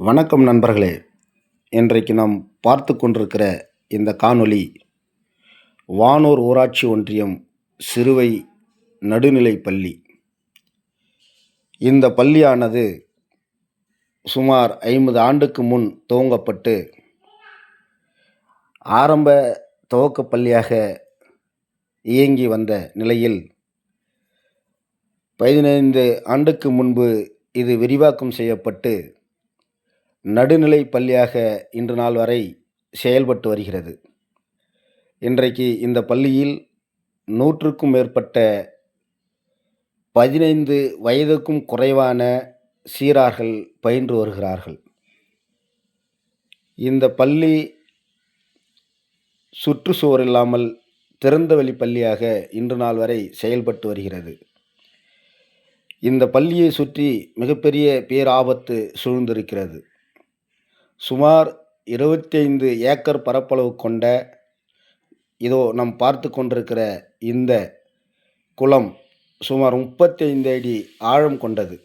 வணக்கம் நண்பர்களே. இன்றைக்கு நாம் பார்த்து கொண்டிருக்கிற இந்த காணொளி வானூர் ஊராட்சி ஒன்றியம் சிறுவை நடுநிலைப் பள்ளி. இந்த பள்ளியானது சுமார் ஐம்பது ஆண்டுக்கு முன் துவங்கப்பட்டு ஆரம்ப துவக்க பள்ளியாக இயங்கி வந்த நிலையில் பதினைந்து ஆண்டுக்கு முன்பு இது விரிவாக்கம் செய்யப்பட்டு நடுநிலை பள்ளியாக இன்று நாள் வரை செயல்பட்டு வருகிறது. இன்றைக்கு இந்த பள்ளியில் நூற்றுக்கும் மேற்பட்ட பதினைந்து வயதுக்கும் குறைவான சீரார்கள் பயின்று வருகிறார்கள். இந்த பள்ளி சுற்றுச்சுவர் இல்லாமல் திறந்தவெளி பள்ளியாக இன்று நாள் வரை செயல்பட்டு வருகிறது. இந்த பள்ளியை சுற்றி மிகப்பெரிய பேராபத்து சூழ்ந்திருக்கிறது. சுமார் இருபத்தைந்து ஏக்கர் பரப்பளவு கொண்ட இதோ நாம் பார்த்து கொண்டிருக்கிற இந்த குளம் சுமார் முப்பத்தைந்து அடி ஆழம் கொண்டது.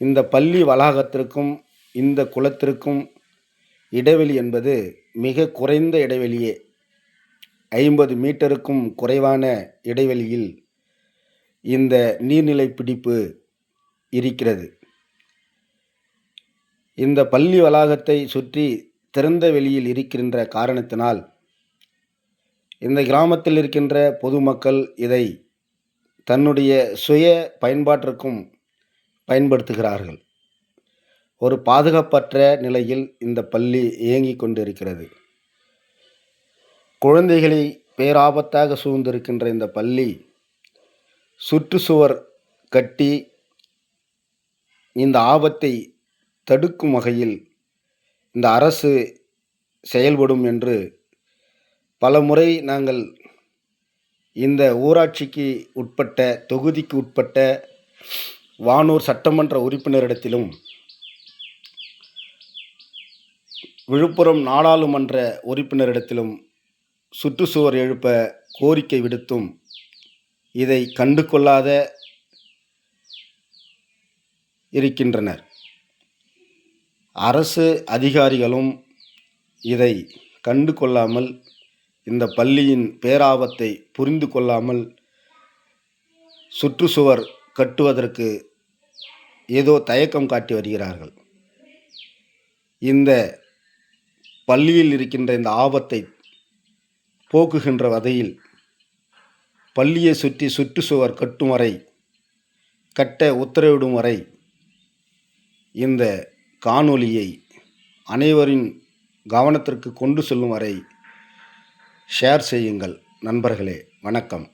இந்த பள்ளி வளாகத்திற்கும் இந்த குளத்திற்கும் இடைவெளி என்பது மிக குறைந்த இடைவெளியே. ஐம்பது மீட்டருக்கும் குறைவான இடைவெளியில் இந்த நீர்நிலை பிடிப்பு இருக்கிறது. இந்த பள்ளி வளாகத்தை சுற்றி திறந்த வெளியில் இருக்கின்ற காரணத்தினால் இந்த கிராமத்தில் இருக்கின்ற பொதுமக்கள் இதை தன்னுடைய சுய பயன்பாட்டிற்கும் பயன்படுத்துகிறார்கள். ஒரு பாதுகாப்பற்ற நிலையில் இந்த பள்ளி இயங்கிக் கொண்டிருக்கிறது. குழந்தைகளை பேராபத்தாக சூழ்ந்திருக்கின்ற இந்த பள்ளி சுற்றுச்சுவர் கட்டி இந்த ஆபத்தை தடுக்கும் வகையில் இந்த அரசு செயல்படும் என்று பல முறை நாங்கள் இந்த ஊராட்சிக்கு உட்பட்ட தொகுதிக்கு உட்பட்ட வானூர் சட்டமன்ற உறுப்பினரிடத்திலும் விழுப்புரம் நாடாளுமன்ற உறுப்பினரிடத்திலும் சுற்றுச்சுவர் எழுப்ப கோரிக்கை விடுத்தும் இதை கண்டு கொள்ளாத இருக்கின்றனர். அரசு அதிகாரிகளும் இதை கண்டு கொள்ளாமல் இந்த பள்ளியின் பேராபத்தை புரிந்து கொள்ளாமல் சுற்றுச்சுவர் கட்டுவதற்கு ஏதோ தயக்கம் காட்டி வருகிறார்கள். இந்த பள்ளியில் இருக்கின்ற இந்த ஆபத்தை போக்குகின்ற வகையில் பள்ளியை சுற்றி சுற்றுச்சுவர் கட்டும் வரை கட்ட உத்தரவிடும் வரை இந்த காணொளியை அனைவரின் கவனத்திற்கு கொண்டு செல்லும் வரை ஷேர் செய்யுங்கள். நண்பர்களே வணக்கம்.